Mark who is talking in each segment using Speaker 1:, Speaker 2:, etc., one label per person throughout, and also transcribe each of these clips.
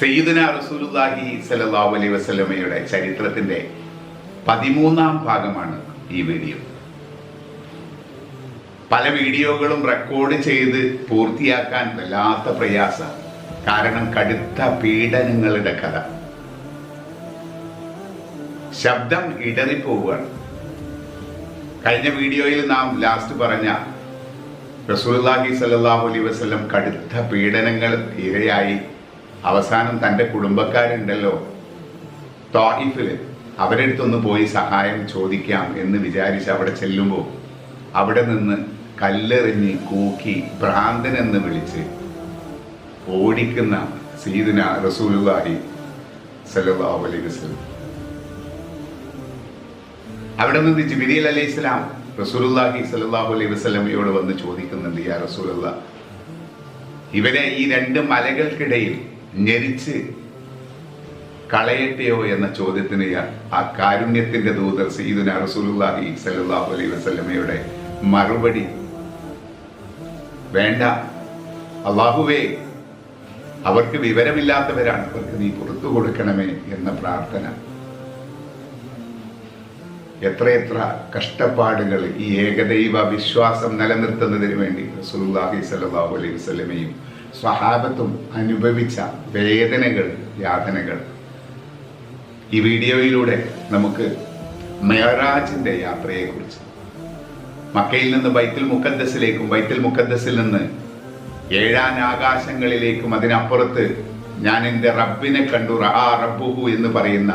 Speaker 1: സയ്യിദുന റസൂലുല്ലാഹി സ്വല്ലല്ലാഹു അലൈഹി വസല്ലമയുടെ ചരിത്രത്തിന്റെ പതിമൂന്നാം ഭാഗമാണ് ഈ വീഡിയോ. പല വീഡിയോകളും റെക്കോർഡ് ചെയ്ത് പൂർത്തിയാക്കാൻ വല്ലാത്ത പ്രയാസം. കാരണം കടുത്ത പീഡനങ്ങളുടെ കഥ. ശബ്ദം ഇടറിപ്പോവുകയാണ്. കഴിഞ്ഞ വീഡിയോയിൽ നാം ലാസ്റ്റ് പറഞ്ഞ റസൂലുള്ളാഹി സ്വല്ലല്ലാഹു അലൈഹി വസല്ലം കടുത്ത പീഡനങ്ങൾ ഇരയായി. അവസാനം തന്റെ കുടുംബക്കാരുണ്ടല്ലോ. തോയിഫിൽ അവരെടുത്തൊന്ന് പോയി സഹായം ചോദിക്കാം എന്ന് വിചാരിച്ച് അവിടെ ചെല്ലുമ്പോൾ അവിടെ നിന്ന് കല്ലെറിഞ്ഞ് കൂക്കി ഭ്രാന്തനെന്ന് വിളിച്ച് ഓടിക്കുന്ന സീദന റസൂലുള്ളാഹി സല്ലല്ലാഹു അലൈഹി വസല്ലം. അവിടെ നിന്ന് ജിബിരിൽ അലൈഹി ഇസ്ലാം റസൂലുള്ളാഹി സല്ലല്ലാഹു അലൈഹി വസല്ലമയോട് വന്ന് ചോദിക്കുന്നുണ്ട് യാ റസൂലുള്ള ഇവരെ ഈ രണ്ട് മലകൾക്കിടയിൽ ഞെരിച്ച് കളയട്ടെയോ എന്ന ചോദ്യത്തിന് ആ കാരുണ്യത്തിന്റെ ദൂതർ സീദുന റസൂലുള്ളാഹി സലാഹു അലൈ വസ്ലമയുടെ മറുപടി വേണ്ട. അള്ളാഹുവേ അവർക്ക് വിവരമില്ലാത്തവരാണ്. അവർക്ക് നീ പുറത്തു കൊടുക്കണമേ എന്ന പ്രാർത്ഥന. എത്രയെത്ര കഷ്ടപ്പാടുകൾ ഈ ഏകദൈവ വിശ്വാസം നിലനിർത്തുന്നതിന് വേണ്ടി റസൂലുള്ളാഹി സ്വല്ലല്ലാഹു അലൈഹി വസല്ലമയും സ്വഹാബത്തും അനുഭവിച്ച വേദനകൾ യാതനകൾ. ഈ വീഡിയോയിലൂടെ നമുക്ക് മെഹറാജിന്റെ യാത്രയെക്കുറിച്ച്. മക്കയിൽ നിന്ന് ബൈത്തുൽ മുക്കദ്ദസിലേക്കും ബൈത്തുൽ മുക്കദ്ദസിൽ നിന്ന് ഏഴാൻ ആകാശങ്ങളിലേക്കും അതിനപ്പുറത്ത് ഞാൻ എന്റെ റബ്ബിനെ കണ്ടു റഹാ റബ്ബുഹു എന്ന് പറയുന്ന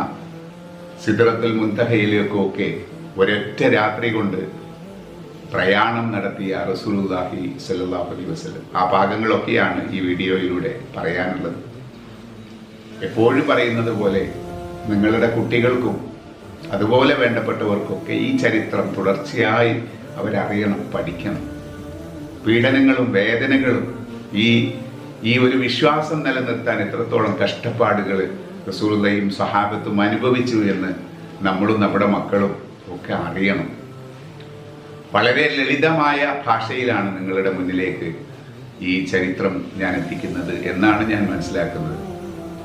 Speaker 1: സിദ്രത്തുൽ മുന്തഹയിലേക്കും ഒക്കെ ഒരൊറ്റ രാത്രി കൊണ്ട് പ്രയാണം നടത്തിയ റസൂലുള്ളാഹി സ്വല്ലല്ലാഹു അലൈഹി വസല്ലം. ആ ഭാഗങ്ങളൊക്കെയാണ് ഈ വീഡിയോയിലൂടെ പറയാനുള്ളത്. എപ്പോഴും പറയുന്നത് പോലെ നിങ്ങളുടെ കുട്ടികൾക്കും അതുപോലെ വേണ്ടപ്പെട്ടവർക്കൊക്കെ ഈ ചരിത്രം തുടർച്ചയായി അവരറിയണം പഠിക്കണം. പീഡനങ്ങളും വേദനകളും ഈ ഈ ഒരു വിശ്വാസം നിലനിർത്താൻ എത്രത്തോളം കഷ്ടപ്പാടുകൾ റസൂലയും സഹാബത്തും അനുഭവിച്ചു എന്ന് നമ്മളും നമ്മുടെ മക്കളും ഒക്കെ അറിയണം. വളരെ ലളിതമായ ഭാഷയിലാണ് നിങ്ങളുടെ മുന്നിലേക്ക് ഈ ചരിത്രം ഞാൻ എത്തിക്കുന്നത് എന്നാണ് ഞാൻ മനസ്സിലാക്കുന്നത്.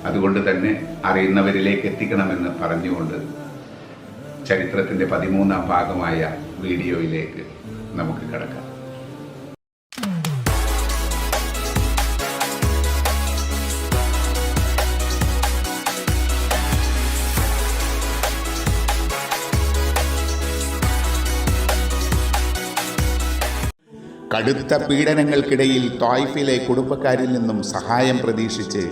Speaker 1: അതുകൊണ്ട് തന്നെ അറിയുന്നവരിലേക്ക് എത്തിക്കണമെന്ന് പറഞ്ഞുകൊണ്ട് ചരിത്രത്തിന്റെ പതിമൂന്നാം ഭാഗമായ വീഡിയോയിലേക്ക് നമുക്ക് കിടക്കാം. കടുത്ത പീഡനങ്ങൾക്കിടയിൽ തോയ്ഫിലെ കുടുംബക്കാരിൽ നിന്നും സഹായം പ്രതീക്ഷിച്ച്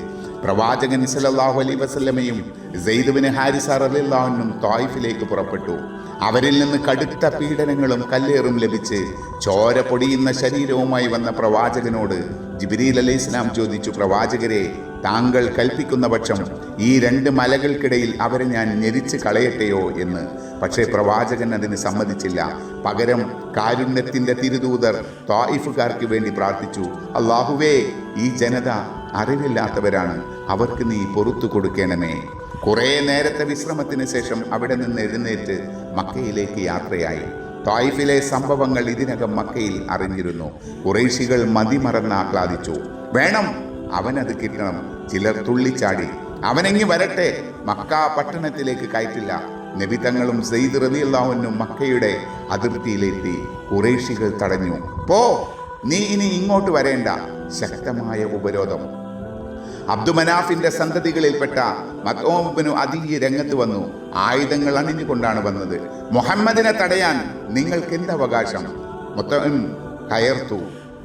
Speaker 1: പ്രവാചകൻ സലല്ലാഹു അലൈ വസ്ലമയും സെയ്ദുബിന് ഹാരിസ റളിയല്ലാഹുവിനും തോയ്ഫിലേക്ക് പുറപ്പെട്ടു. അവരിൽ നിന്ന് കടുത്ത പീഡനങ്ങളും കല്ലേറും ലഭിച്ച് ചോര പൊടിയുന്ന ശരീരവുമായി വന്ന പ്രവാചകനോട് ജിബ്രീൽ അലൈഹി ഇസ്ലാം ചോദിച്ചു പ്രവാചകരെ താങ്കൾ കൽപ്പിക്കുന്ന പക്ഷം ഈ രണ്ട് മലകൾക്കിടയിൽ അവരെ ഞാൻ ഞെരിച്ച് കളയട്ടെയോ എന്ന്. പക്ഷേ പ്രവാചകൻ അതിന് സമ്മതിച്ചില്ല. പകരം കാരുണ്യത്തിന്റെ തിരുദൂതർ ത്വായിഫുകാർക്ക് വേണ്ടി പ്രാർത്ഥിച്ചു. അള്ളാഹുവേ ഈ ജനത അറിവില്ലാത്തവരാണ്. അവർക്ക് നീ പൊറത്തു കൊടുക്കണമേ. കുറേ നേരത്തെ വിശ്രമത്തിന് ശേഷം അവിടെ നിന്ന് എഴുന്നേറ്റ് മക്കയിലേക്ക് യാത്രയായി. തായിഫിലെ സംഭവങ്ങൾ ഇതിനകം മക്കയിൽ അറിഞ്ഞിരുന്നു. കുറേശികൾ മതിമറന്ന് ആഹ്ലാദിച്ചു. വേണം അവനത് കിട്ടണം. ചിലർ തുള്ളിച്ചാടി. അവനെങ്ങി വരട്ടെ മക്ക പട്ടണത്തിലേക്ക് കയറ്റില്ല. നബിതങ്ങളും സെയ്ദ് റലിയല്ലാവുനും മക്കയുടെ അതിർത്തിയിലെത്തി. ഖുറൈശികൾ തടഞ്ഞു. പോ നീ ഇനി ഇങ്ങോട്ട് വരേണ്ട. ശക്തമായ ഉപരോധം. അബ്ദുമനാഫിന്റെ സന്തതികളിൽപ്പെട്ട മക്കോമിന് അതീയ രംഗത്ത് വന്നു. ആയുധങ്ങൾ അണിഞ്ഞുകൊണ്ടാണ് വന്നത്. മുഹമ്മദിനെ തടയാൻ നിങ്ങൾക്ക് എന്ത് അവകാശം? മൊത്തം കയർത്തു.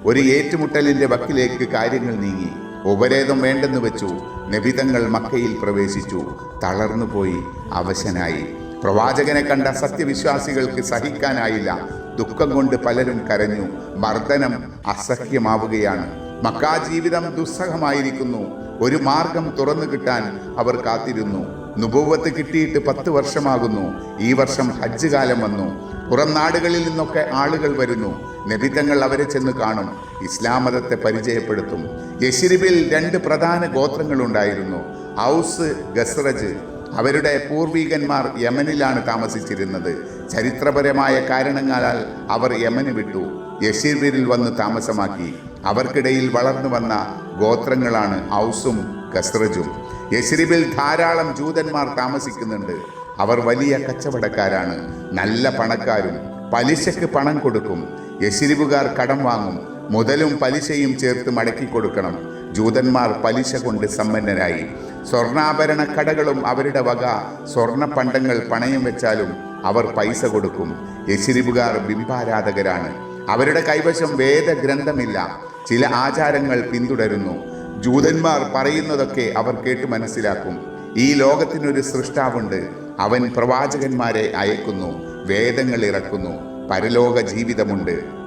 Speaker 1: ഒരു ഏറ്റുമുട്ടലിന്റെ വക്കിലേക്ക് കാര്യങ്ങൾ നീങ്ങി. ഉപരേതം വേണ്ടെന്ന് വെച്ചു. നബിതങ്ങൾ മക്കയിൽ പ്രവേശിച്ചു. തളർന്നുപോയി അവശനായി. പ്രവാചകനെ കണ്ട സത്യവിശ്വാസികൾക്ക് സഹിക്കാനായില്ല. ദുഃഖം കൊണ്ട് പലരും കരഞ്ഞു. മർദ്ദനം അസഹ്യമാവുകയാണ്. മക്കാ ജീവിതം ദുസ്സഹമായിരിക്കുന്നു. ഒരു മാർഗം തുറന്നു കിട്ടാൻ അവർ കാത്തിരുന്നു. നുപൂവത്ത് കിട്ടിയിട്ട് പത്ത് വർഷമാകുന്നു. ഈ വർഷം ഹജ്ജ് കാലം വന്നു. പുറം നാടുകളിൽ നിന്നൊക്കെ ആളുകൾ വരുന്നു. നബിതങ്ങൾ അവരെ ചെന്ന് കാണും. ഇസ്ലാം മതത്തെ പരിചയപ്പെടുത്തും. യശിരിബിൽ രണ്ട് പ്രധാന ഗോത്രങ്ങളുണ്ടായിരുന്നു. ഔസ് ഗസ്റജ് അവരുടെ പൂർവീകന്മാർ യമനിലാണ് താമസിച്ചിരുന്നത്. ചരിത്രപരമായ കാരണങ്ങളാൽ അവർ യമന് വിട്ടു. യശീറിൽ വന്ന് താമസമാക്കി. അവർക്കിടയിൽ വളർന്നു വന്ന ഗോത്രങ്ങളാണ് ഔസും കസ്രജും യശ്രിബിൽ ധാരാളം ജൂതന്മാർ താമസിക്കുന്നുണ്ട്. അവർ വലിയ കച്ചവടക്കാരാണ്. നല്ല പണക്കാരും. പലിശയ്ക്ക് പണം കൊടുക്കും. യശ്രിബുകാർ കടം വാങ്ങും. മുതലും പലിശയും ചേർത്ത് മടക്കി കൊടുക്കണം. ജൂതന്മാർ പലിശ കൊണ്ട് സമ്പന്നരായി. സ്വർണാഭരണ കടകളും അവരുടെ വക. സ്വർണ പണ്ടങ്ങൾ പണയം വെച്ചാലും അവർ പൈസ കൊടുക്കും. യശിരിബുകാർ ബിംബാരാധകരാണ്. അവരുടെ കൈവശം വേദഗ്രന്ഥമില്ല. ചില ആചാരങ്ങൾ പിന്തുടരുന്നു. ജൂതന്മാർ പറയുന്നതൊക്കെ അവർ കേട്ട് മനസ്സിലാക്കും. ഈ ലോകത്തിനൊരു സൃഷ്ടാവുണ്ട്. അവൻ പ്രവാചകന്മാരെ അയക്കുന്നു. വേദങ്ങൾ ഇറക്കുന്നു. പരലോക ജീവിതമുണ്ട്.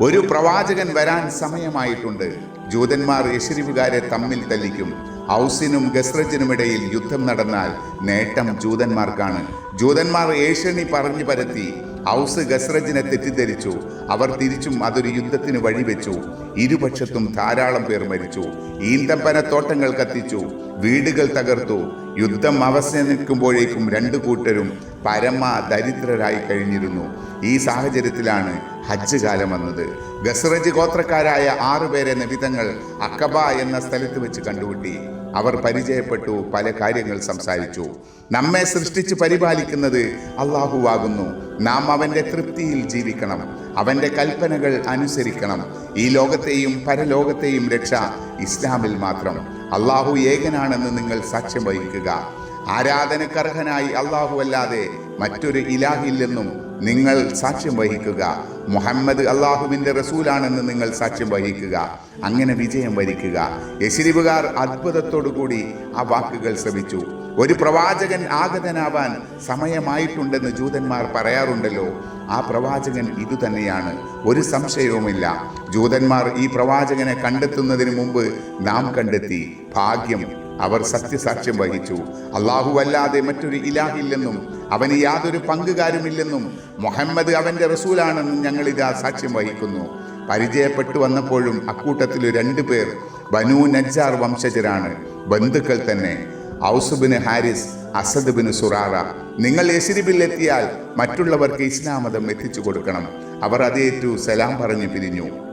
Speaker 1: ഒരു പ്രവാചകൻ വരാൻ സമയമായിട്ടുണ്ട്. ജൂതന്മാർ യശരിവുകാരെ തമ്മിൽ തല്ലിക്കും. ഔസിനും ഗസ്രജിനുമിടയിൽ യുദ്ധം നടന്നാൽ നേട്ടം ജൂതന്മാർക്കാണ്. ജൂതന്മാർ ഏഷ്യണി പറഞ്ഞു പരത്തി. ഔസ് ഗസ്രജിനെ തെറ്റിദ്ധരിച്ചു. അവർ തിരിച്ചും അതൊരു യുദ്ധത്തിന് വഴിവെച്ചു. ഇരുപക്ഷത്തും ധാരാളം പേർ മരിച്ചു. ഈന്തപ്പന തോട്ടങ്ങൾ കത്തിച്ചു. വീടുകൾ തകർത്തു. യുദ്ധം അവസാനിക്കുമ്പോഴേക്കും രണ്ടു കൂട്ടരും പരമ ദരിദ്രരായി കഴിഞ്ഞിരുന്നു. ഈ സാഹചര്യത്തിലാണ് ഹജ്ജ് കാലം വന്നത്. ഗസ്റജ് ഗോത്രക്കാരായ ആറുപേരെ നബിതങ്ങൾ അക്കബ എന്ന സ്ഥലത്ത് വെച്ച് കണ്ടുമുട്ടി. അവർ പരിചയപ്പെട്ടു പല കാര്യങ്ങൾ സംസാരിച്ചു. നമ്മെ സൃഷ്ടിച്ച് പരിപാലിക്കുന്നത് അള്ളാഹുവാകുന്നു. നാം അവന്റെ തൃപ്തിയിൽ ജീവിക്കണം. അവന്റെ കൽപ്പനകൾ അനുസരിക്കണം. ഈ ലോകത്തെയും പരലോകത്തെയും രക്ഷ ഇസ്ലാമിൽ മാത്രം. അള്ളാഹു ഏകനാണെന്ന് നിങ്ങൾ സാക്ഷ്യം വഹിക്കുക. ആരാധനക്കർഹനായി അള്ളാഹു അല്ലാതെ മറ്റൊരു ഇലാഹില്ലെന്നും നിങ്ങൾ സാക്ഷ്യം വഹിക്കുക. മുഹമ്മദ് അള്ളാഹുവിന്റെ റസൂലാണെന്ന് നിങ്ങൾ സാക്ഷ്യം വഹിക്കുക. അങ്ങനെ വിജയം വരിക്കുക. യശിരിവുകാർ അത്ഭുതത്തോടുകൂടി ആ വാക്കുകൾ ശ്രമിച്ചു ഒരു പ്രവാചകൻ ആഗതനാവാൻ സമയമായിട്ടുണ്ടെന്ന് ജൂതന്മാർ പറയാറുണ്ടല്ലോ. ആ പ്രവാചകൻ ഇതുതന്നെയാണ് ഒരു സംശയവുമില്ല. ജൂതന്മാർ ഈ പ്രവാചകനെ കണ്ടെത്തുന്നതിന് മുമ്പ് നാം കണ്ടെത്തി. ഭാഗ്യം അവർ സത്യസാക്ഷ്യം വഹിച്ചു. അള്ളാഹു അല്ലാതെ മറ്റൊരു ഇലാഹില്ലെന്നും അവന് യാതൊരു പങ്കുകാരുമില്ലെന്നും മുഹമ്മദ് അവന്റെ റസൂലാണെന്നും ഞങ്ങൾ ഇതാ സാക്ഷ്യം വഹിക്കുന്നു. പരിചയപ്പെട്ടു വന്നപ്പോഴും അക്കൂട്ടത്തിൽ രണ്ടു പേർ ബനു നജ്ജാർ വംശജരാണ്. ബന്ധുക്കൾ തന്നെ. ഔസുബിന് ഹാരിസ് അസദ് സുറാറ. നിങ്ങൾ എസിരിബിലെത്തിയാൽ മറ്റുള്ളവർക്ക് ഇസ്ലാമതം എത്തിച്ചു കൊടുക്കണം. അവർ അതേറ്റു സലാം പറഞ്ഞു പിരിഞ്ഞു.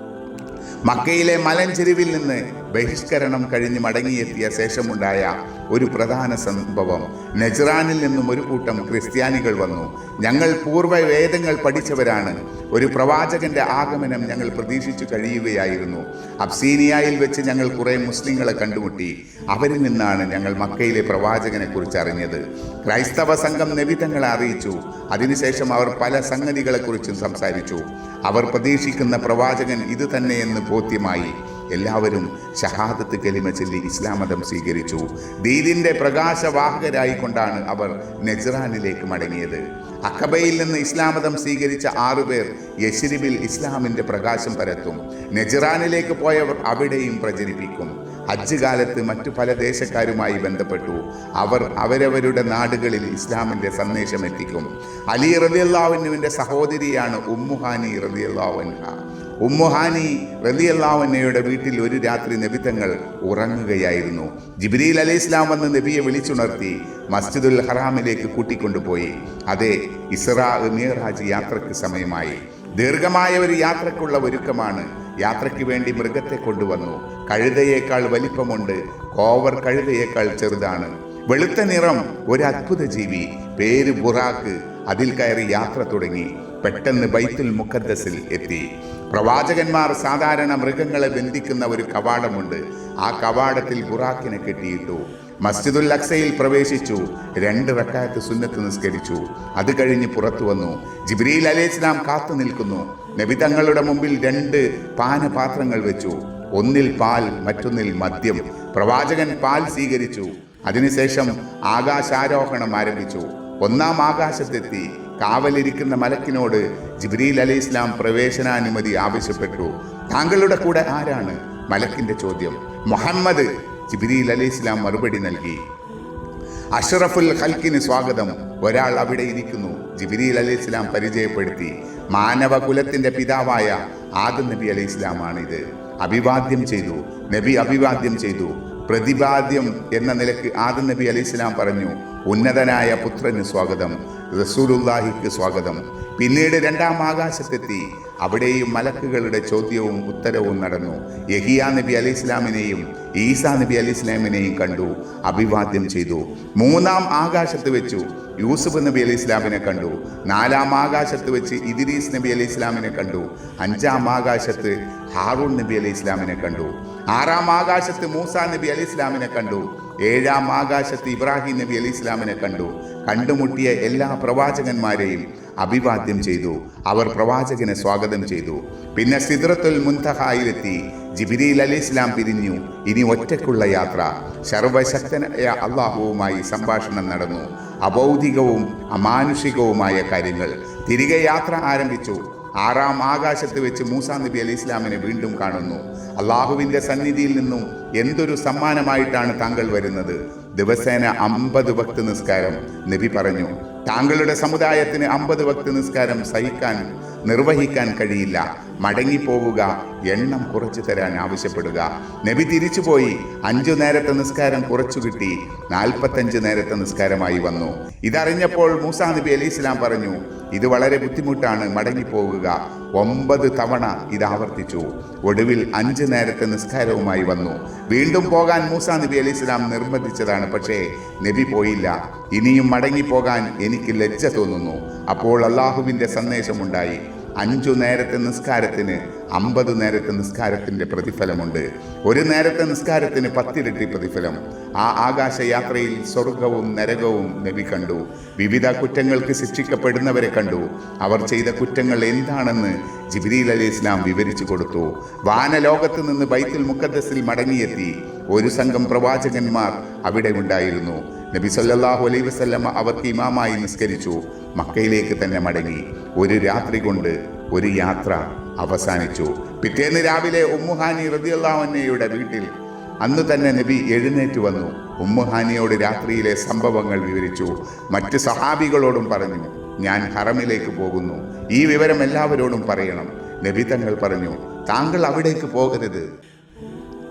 Speaker 1: മക്കയിലെ മലഞ്ചെരുവിൽ നിന്ന് ബഹിഷ്കരണം കഴിഞ്ഞ് മടങ്ങിയെത്തിയ ശേഷമുണ്ടായ ഒരു പ്രധാന സംഭവം. നെജ്റാനിൽ നിന്നും ഒരു കൂട്ടം ക്രിസ്ത്യാനികൾ വന്നു. ഞങ്ങൾ പൂർവ വേദങ്ങൾ പഠിച്ചവരാണ്. ഒരു പ്രവാചകന്റെ ആഗമനം ഞങ്ങൾ പ്രതീക്ഷിച്ചു കഴിയുകയായിരുന്നു. അബ്സീനിയയിൽ വെച്ച് ഞങ്ങൾ കുറേ മുസ്ലിങ്ങളെ കണ്ടുമുട്ടി. അവരിൽ നിന്നാണ് ഞങ്ങൾ മക്കയിലെ പ്രവാചകനെ കുറിച്ച് അറിഞ്ഞത്. ക്രൈസ്തവ സംഘം നബിതങ്ങളെ അറിയിച്ചു. അതിനുശേഷം അവർ പല സംഗതികളെക്കുറിച്ചും സംസാരിച്ചു. അവർ പ്രതീക്ഷിക്കുന്ന പ്രവാചകൻ ഇത് തന്നെയെന്ന് ബോധ്യമായി. എല്ലാവരും ഷഹാദത്ത് കലിമ ചൊല്ലി ഇസ്ലാം മതം സ്വീകരിച്ചു. ദീദിന്റെ പ്രകാശവാഹകരായിക്കൊണ്ടാണ് അവർ നെജ്റാനിലേക്ക് മടങ്ങിയത്. അക്കബയിൽ നിന്ന് ഇസ്ലാം മതം സ്വീകരിച്ച ആറുപേർ യശ്രിബിൽ ഇസ്ലാമിന്റെ പ്രകാശം പരത്തും. നെജ്റാനിലേക്ക് പോയവർ അവിടെയും പ്രചരിപ്പിക്കും. ഹജ്ജ് കാലത്ത് മറ്റു പല ദേശക്കാരുമായി ബന്ധപ്പെട്ടു. അവർ അവരവരുടെ നാടുകളിൽ ഇസ്ലാമിന്റെ സന്ദേശം എത്തിക്കും അലി റബിയല്ലാവിനുവിന്റെ സഹോദരിയാണ് ഉമ്മുഹാനി റലിയല്ലാവൻഹ ഉമ്മുഹാനി റലിയല്ലാവന്നയുടെ വീട്ടിൽ ഒരു രാത്രി നബിത്തങ്ങൾ ഉറങ്ങുകയായിരുന്നു. ജിബ്രീൽ അലി ഇസ്ലാം വന്ന് നബിയെ വിളിച്ചുണർത്തി മസ്ജിദുൽ ഹറാമിലേക്ക് കൂട്ടിക്കൊണ്ടുപോയി. അതെ ഇസ്രാ മീറാജ് യാത്രയ്ക്ക് സമയമായി. ദീർഘമായ ഒരു യാത്രക്കുള്ള ഒരുക്കമാണ്. യാത്രയ്ക്ക് വേണ്ടി മൃഗത്തെ കൊണ്ടുവന്നു. കഴുതയേക്കാൾ വലിപ്പമുണ്ട്. കോവർ കഴുതയേക്കാൾ ചെറുതാണ്. വെളുത്ത നിറം ഒരു അത്ഭുത ജീവി. പേര് ബുറാക്ക്. അതിൽ കയറി യാത്ര തുടങ്ങി. പെട്ടെന്ന് ബൈത്തുൽ മുഖദ്ദസിൽ എത്തി. പ്രവാചകന്മാർ സാധാരണ മൃഗങ്ങളെ ബന്ധിക്കുന്ന ഒരു കവാടമുണ്ട്. ആ കവാടത്തിൽ ബുറാക്കിനെ കെട്ടിയിട്ടു. മസ്ജിദുൽ അക്സയിൽ പ്രവേശിച്ചു. രണ്ട് റക്കായത്ത് സുന്നത്ത് നിസ്കരിച്ചു. അത് കഴിഞ്ഞ് പുറത്തു വന്നു. ജിബ്രീൽ അലൈഹി ഇസ്ലാം കാത്തു നിൽക്കുന്നു. നബി തങ്ങളുടെ മുമ്പിൽ രണ്ട് പാനപാത്രങ്ങൾ വെച്ചു. ഒന്നിൽ പാൽ മറ്റൊന്നിൽ മദ്യം. പ്രവാചകൻ പാൽ സ്വീകരിച്ചു. അതിനുശേഷം ആകാശാരോഹണം ആരംഭിച്ചു. ഒന്നാം ആകാശത്തെത്തി. കാവലിരിക്കുന്ന മലക്കിനോട് ജിബ്രീൽ അലി ഇസ്ലാം പ്രവേശനാനുമതി ആവശ്യപ്പെട്ടു. താങ്കളുടെ കൂടെ ആരാണ്? മലക്കിന്റെ ചോദ്യം. മുഹമ്മദ് ജിബ്രീൽ അലി ഇസ്ലാം മറുപടി നൽകി. അഷറഫുൽ ഖൽക്കിന് സ്വാഗതം. ഒരാൾ അവിടെ ഇരിക്കുന്നു. ജിബ്രീൽ അലി ഇസ്ലാം പരിചയപ്പെടുത്തി. മാനവകുലത്തിന്റെ പിതാവായ ആദം നബി അലി ഇത് അഭിവാദ്യം ചെയ്തു. നബി അഭിവാദ്യം ചെയ്തു. പ്രതിപാദ്യം എന്ന നിലയ്ക്ക് ആദം നബി അലി ഇസ്ലാം പറഞ്ഞു ഉന്നതനായ പുത്രന് സ്വാഗതം. റസൂലുല്ലാഹിക്ക് സ്വാഗതം. പിന്നീട് രണ്ടാം ആകാശത്തെത്തി. അവിടെയും മലക്കുകളുടെ ചോദ്യവും ഉത്തരവും നടന്നു. യഹിയ നബി അലി ഇസ്ലാമിനെയും ഈസാ നബി അലി ഇസ്ലാമിനെയും കണ്ടു. അഭിവാദ്യം ചെയ്തു. മൂന്നാം ആകാശത്ത് വെച്ചു യൂസുഫ് നബി അലി ഇസ്ലാമിനെ കണ്ടു. നാലാം ആകാശത്ത് വെച്ച് ഇദിരീസ് നബി അലി ഇസ്ലാമിനെ കണ്ടു. അഞ്ചാം ആകാശത്ത് ഹാറൂൺ നബി അലി ഇസ്ലാമിനെ കണ്ടു. ആറാം ആകാശത്ത് മൂസ നബി അലി ഇസ്ലാമിനെ കണ്ടു. ഏഴാം ആകാശത്ത് ഇബ്രാഹിം നബി അലി ഇസ്ലാമിനെ കണ്ടു. കണ്ടുമുട്ടിയ എല്ലാ പ്രവാചകന്മാരെയും അഭിവാദ്യം ചെയ്തു. അവർ പ്രവാചകനെ സ്വാഗതം ചെയ്തു. പിന്നെ സിദ്രത്തുൽ മുൻതഹായിലെത്തി. ജിബിരിൽ അലി ഇസ്ലാം പിരിഞ്ഞു. ഇനി ഒറ്റയ്ക്കുള്ള യാത്ര. സർവശക്തനായ അള്ളാഹുവുമായി സംഭാഷണം നടന്നു. അബൗദികവും അമാനുഷികവുമായ കാര്യങ്ങൾ. തിരികെ യാത്ര ആരംഭിച്ചു. ആറാം ആകാശത്ത് വെച്ച് മൂസാ നബി അലി ഇസ്ലാമിനെ വീണ്ടും കാണുന്നു. അള്ളാഹുവിന്റെ സന്നിധിയിൽ നിന്നും എന്തൊരു സമ്മാനമായിട്ടാണ് താങ്കൾ വരുന്നത്? ദിവസേന അമ്പത് ഭക്ത് നിസ്കാരം. നബി പറഞ്ഞു താങ്കളുടെ സമുദായത്തിന് അമ്പത് ഭക്ത് നിസ്കാരം സഹിക്കാൻ നിർവഹിക്കാൻ കഴിയില്ല. മടങ്ങിപ്പോവുക എണ്ണം കുറച്ചു തരാൻ ആവശ്യപ്പെടുക. നബി തിരിച്ചുപോയി അഞ്ചു നേരത്തെ നിസ്കാരം കുറച്ചു കിട്ടി. നാൽപ്പത്തഞ്ച് നേരത്തെ നിസ്കാരമായി വന്നു. ഇതറിഞ്ഞപ്പോൾ മൂസാ നബി അലി ഇസ്ലാം പറഞ്ഞു ഇത് വളരെ ബുദ്ധിമുട്ടാണ്. മടങ്ങിപ്പോവുക. ഒമ്പത് തവണ ഇത് ആവർത്തിച്ചു. ഒടുവിൽ അഞ്ച് നേരത്തെ നിസ്കാരവുമായി വന്നു. വീണ്ടും പോകാൻ മൂസ നബി അലി ഇസ്ലാം നിർബന്ധിച്ചതാണ്. പക്ഷേ നബി പോയില്ല. ഇനിയും മടങ്ങിപ്പോകാൻ എനിക്ക് ലജ്ജ തോന്നുന്നു. അപ്പോൾ അള്ളാഹുവിന്റെ സന്ദേശമുണ്ടായി. അഞ്ചു നേരത്തെ നിസ്കാരത്തിന് അമ്പത് നേരത്തെ നിസ്കാരത്തിന്റെ പ്രതിഫലമുണ്ട്. ഒരു നേരത്തെ നിസ്കാരത്തിന് പത്തിരട്ടി പ്രതിഫലം. ആ ആകാശയാത്രയിൽ സ്വർഗവും നരകവും നബി കണ്ടു. വിവിധ കുറ്റങ്ങൾക്ക് ശിക്ഷിക്കപ്പെടുന്നവരെ കണ്ടു. അവർ ചെയ്ത കുറ്റങ്ങൾ എന്താണെന്ന് ജിബ്രീൽ അലി ഇസ്ലാം വിവരിച്ചു കൊടുത്തു. വാനലോകത്ത് നിന്ന് ബൈത്തുൽ മുക്കദ്സിൽ മടങ്ങിയെത്തി. ഒരു സംഘം പ്രവാചകന്മാർ അവിടെ ഉണ്ടായിരുന്നു. നബി സല്ലാഹു അലൈ വസല്ലമ അവർക്ക് ഇമാമായി നിസ്കരിച്ചു. മക്കയിലേക്ക് തന്നെ മടങ്ങി. ഒരു രാത്രി കൊണ്ട് ഒരു യാത്ര അവസാനിച്ചു. പിറ്റേന്ന് രാവിലെ ഉമ്മുഹാനി റതിയല്ലാവന്നയുടെ വീട്ടിൽ അന്ന് തന്നെ നബി എഴുന്നേറ്റ് വന്നു. ഉമ്മുഹാനിയോട് രാത്രിയിലെ സംഭവങ്ങൾ വിവരിച്ചു. മറ്റ് സഹാബികളോടും പറഞ്ഞു ഞാൻ ഹറമിലേക്ക് പോകുന്നു. ഈ വിവരം എല്ലാവരോടും പറയണം. നബി തങ്ങൾ പറഞ്ഞു താങ്കൾ അവിടേക്ക് പോകരുത്.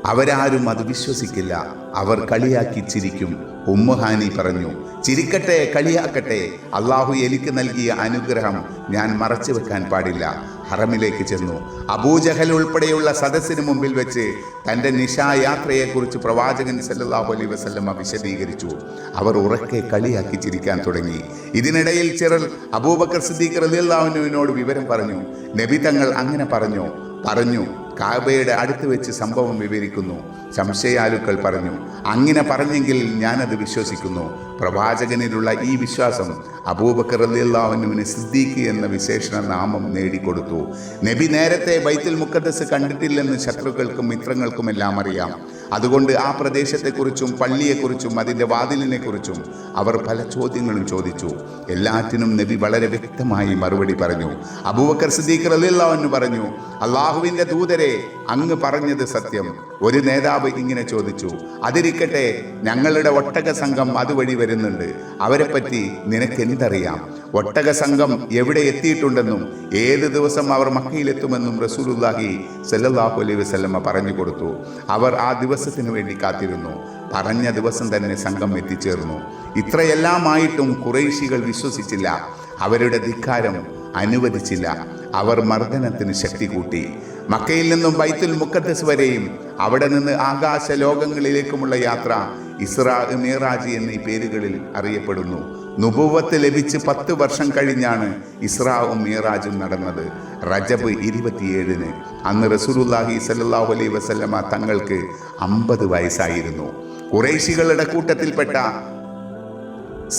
Speaker 1: അവരാരും അത് വിശ്വസിക്കില്ല. അവർ കളിയാക്കി ചിരിക്കും ഉമ്മുഹാനി പറഞ്ഞു ചിരിക്കട്ടെ കളിയാക്കട്ടെ. അള്ളാഹു എനിക്ക് നൽകിയ അനുഗ്രഹം ഞാൻ മറച്ചു വെക്കാൻ പാടില്ല. ഹറമിലേക്ക് ചെന്നു. അബൂജഹൽ ഉൾപ്പെടെയുള്ള സദസ്സിന് മുമ്പിൽ വെച്ച് തന്റെ നിശായാത്രയെക്കുറിച്ച് പ്രവാചകൻ സല്ലാഹു അലൈ വസല്ലമ വിശദീകരിച്ചു. അവർ ഉറക്കെ കളിയാക്കി ചിരിക്കാൻ തുടങ്ങി. ഇതിനിടയിൽ ചിറൽ അബൂബക്കർ സിദ്ദീഖ് റളിയല്ലാഹുവിനോട് വിവരം പറഞ്ഞു. നബി തങ്ങൾ അങ്ങനെ പറഞ്ഞു പറഞ്ഞു കാബയുടെ അടുത്ത് വെച്ച് സംഭവം വിവരിക്കുന്നു. സംശയാലുക്കൾ പറഞ്ഞു അങ്ങനെ പറഞ്ഞെങ്കിൽ ഞാനത് വിശ്വസിക്കുന്നു. പ്രവാചകനിലുള്ള ഈ വിശ്വാസം അബൂബക്കർ അലിയല്ലാവിനുവിന് സിദ്ദീഖ് എന്ന വിശേഷണ നാമം നേടിക്കൊടുത്തു. നബി നേരത്തെ ബൈത്തുൽ മുക്കദ്ദസ് കണ്ടിട്ടില്ലെന്ന് ശത്രുക്കൾക്കും മിത്രങ്ങൾക്കുമെല്ലാം അറിയാം. അതുകൊണ്ട് ആ പ്രദേശത്തെക്കുറിച്ചും പള്ളിയെക്കുറിച്ചും അതിന്റെ വാതിലിനെക്കുറിച്ചും അവർ പല ചോദ്യങ്ങളും ചോദിച്ചു. എല്ലാറ്റിനും നബി വളരെ വ്യക്തമായി മറുപടി പറഞ്ഞു. അബൂബക്കർ സിദ്ദീഖ് റലിയല്ലാവെന്ന് പറഞ്ഞു അള്ളാഹുവിന്റെ ദൂതരെ അങ്ങ് പറഞ്ഞത് സത്യം. ഒരു നേതാവ് ഇങ്ങനെ ചോദിച്ചു അതിരിക്കട്ടെ ഞങ്ങളുടെ ഒട്ടക സംഘം അതുവഴി വരുന്നുണ്ട്. അവരെപ്പറ്റി നിനക്ക് എന്തറിയാം ഒട്ടക സംഘം എവിടെ എത്തിയിട്ടുണ്ടെന്നും ഏത് ദിവസം അവർ മക്കയിലെത്തുമെന്നും റസൂലുല്ലാഹി സല്ലാഹു അലൈഹി വസ്ലമ്മ പറഞ്ഞു കൊടുത്തു. അവർ ആ ദിവസത്തിനു വേണ്ടി കാത്തിരുന്നു. പറഞ്ഞ ദിവസം തന്നെ സംഘം എത്തിച്ചേർന്നു. ഇത്രയെല്ലാമായിട്ടും കുറേശികൾ വിശ്വസിച്ചില്ല. അവരുടെ ധിക്കാരം അനുവദിച്ചില്ല. അവർ മർദ്ദനത്തിന് ശക്തി കൂട്ടി. മക്കയിൽ നിന്നും ബൈത്തുൽ മുക്കത്തസ് വരെയും അവിടെ നിന്ന് ആകാശ ലോകങ്ങളിലേക്കുമുള്ള യാത്ര ഇസ്രാ മീറാജി എന്നീ പേരുകളിൽ അറിയപ്പെടുന്നു. നുപുവത്ത് ലഭിച്ച് പത്ത് വർഷം കഴിഞ്ഞാണ് ഇസ്രാവും മീറാജും നടന്നത്. റജബ് ഇരുപത്തിയേഴിന് അന്ന് റസൂലുല്ലാഹി സല്ലാഹു അലൈ വസല്ലമ തങ്ങൾക്ക് അമ്പത് വയസ്സായിരുന്നു. കുറേശികളുടെ കൂട്ടത്തിൽപ്പെട്ട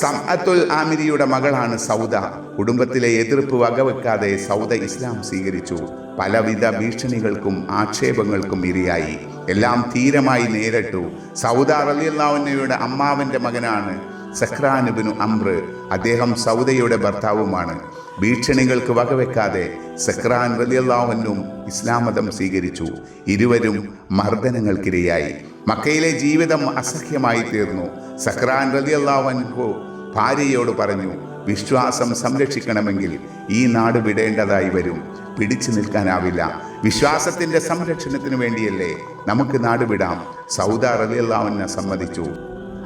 Speaker 1: സംഅത്തുൽ ആമിരിയുടെ മകളാണ് സൗദ. കുടുംബത്തിലെ എതിർപ്പ് വകവെക്കാതെ സൗദ ഇസ്ലാം സ്വീകരിച്ചു. പലവിധ ഭീഷണികൾക്കും ആക്ഷേപങ്ങൾക്കും ഇരയായി. എല്ലാം ധീരമായി നേരിട്ടു. സൗദ റലിയല്ലാവുന്നയുടെ അമ്മാവന്റെ മകനാണ് സഖ്രാനുബിനു അംറ് അദ്ദേഹം സൗദയുടെ ഭർത്താവുമാണ്. ഭീഷണികൾക്ക് വകവെക്കാതെ സഖ്രാൻ റലിയല്ലാവനും ഇസ്ലാം മതം സ്വീകരിച്ചു. ഇരുവരും മർദ്ദനങ്ങൾക്കിരയായി. മക്കയിലെ ജീവിതം അസഹ്യമായി തീർന്നു. സഖ്രാൻ റലിയല്ലാവൻഹു ഭാര്യയോട് പറഞ്ഞു വിശ്വാസം സംരക്ഷിക്കണമെങ്കിൽ ഈ നാട് വിടേണ്ടതായി വരും. പിടിച്ചു നിൽക്കാനാവില്ല. വിശ്വാസത്തിന്റെ സംരക്ഷണത്തിന് വേണ്ടിയല്ലേ നമുക്ക് നാട് വിടാം. സൗദ റലിയല്ലാവനെ സമ്മതിച്ചു.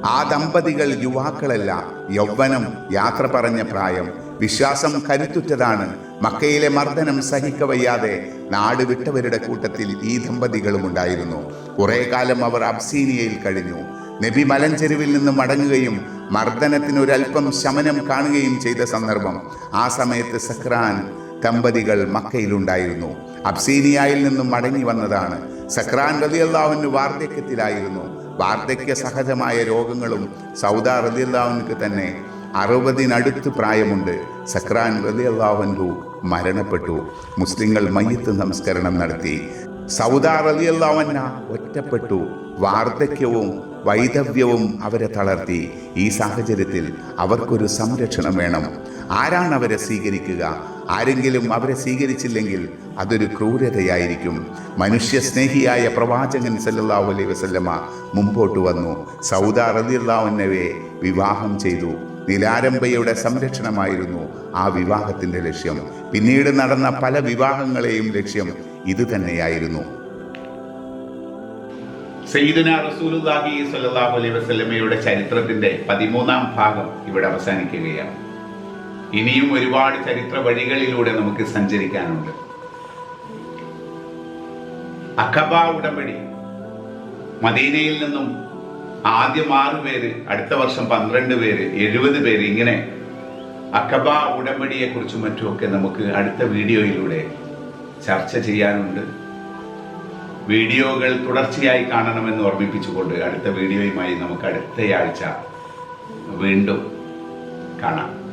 Speaker 1: ആ ദമ്പതികൾ യുവാക്കളല്ല യൗവനം യാത്ര പറഞ്ഞ പ്രായം. വിശ്വാസം കരുത്തുറ്റതാണ്. മക്കയിലെ മർദ്ദനം സഹിക്കവയ്യാതെ നാട് വിട്ടവരുടെ കൂട്ടത്തിൽ ഈ ദമ്പതികളും ഉണ്ടായിരുന്നു. കുറെ കാലം അവർ അബ്സീനിയയിൽ കഴിഞ്ഞു. നബി മലഞ്ചെരുവിൽ നിന്ന് മടങ്ങുകയും മർദ്ദനത്തിന് ഒരല്പം ശമനം കാണുകയും ചെയ്ത സന്ദർഭം. ആ സമയത്ത് സക്രാൻ ദമ്പതികൾ മക്കയിലുണ്ടായിരുന്നു. അബ്സീനിയയിൽ നിന്നും മടങ്ങി വന്നതാണ്. സക്രാൻ റലിയല്ലാവിന് വാർദ്ധക്യത്തിലായിരുന്നു. വാർദ്ധക്യ സഹജമായ രോഗങ്ങളും സൗദ റലിയല്ലാവിന് തന്നെ അറുപതിനടുത്ത് പ്രായമുണ്ട്. സക്രാൻ റലിയല്ലാവൻഹു മരണപ്പെട്ടു. മുസ്ലിങ്ങൾ മയ്യത്ത് നമസ്കരണം നടത്തി. സൗദ റതിയല്ലാവന്ന ഒറ്റപ്പെട്ടു. വാർദ്ധക്യവും വൈദവ്യവും അവരെ തളർത്തി. ഈ സാഹചര്യത്തിൽ അവർക്കൊരു സംരക്ഷണം വേണം. ആരാണ് അവരെ സ്വീകരിക്കുക? ആരെങ്കിലും അവരെ സ്വീകരിച്ചില്ലെങ്കിൽ അതൊരു ക്രൂരതയായിരിക്കും. മനുഷ്യസ്നേഹിയായ പ്രവാചകൻ സല്ലാഹു അലൈഹി വസല്ലമ മുമ്പോട്ട് വന്നു. സൗദ റതിയുള്ളവനവെ വിവാഹം ചെയ്തു. നിലാരംബയുടെ സംരക്ഷണമായിരുന്നു ആ വിവാഹത്തിന്റെ ലക്ഷ്യം. പിന്നീട് നടന്ന പല വിവാഹങ്ങളെയും ലക്ഷ്യം ഇത് തന്നെയായിരുന്നു. സയ്യിദുന റസൂലുള്ളാഹി സ്വല്ലല്ലാഹു അലൈഹി വസല്ലമയുടെ ചരിത്രത്തിന്റെ പതിമൂന്നാം ഭാഗം ഇവിടെ അവസാനിക്കുകയാണ്. ഇനിയും ഒരുപാട് ചരിത്ര വഴികളിലൂടെ നമുക്ക് സഞ്ചരിക്കാനുണ്ട്. അഖബ ഉടമ്പടി മദീനയിൽ നിന്നും ആദ്യം ആറ് പേര് അടുത്ത വർഷം പന്ത്രണ്ട് പേര് എഴുപത് പേര് ഇങ്ങനെ അഖബ ഉടമ്പടിയെ കുറിച്ചും മറ്റുമൊക്കെ നമുക്ക് അടുത്ത വീഡിയോയിലൂടെ ചർച്ച ചെയ്യാനുണ്ട്. വീഡിയോകൾ തുടർച്ചയായി കാണണമെന്ന് ഓർമ്മിപ്പിച്ചുകൊണ്ട് അടുത്ത വീഡിയോയുമായി നമുക്ക് അടുത്തയാഴ്ച വീണ്ടും കാണാം.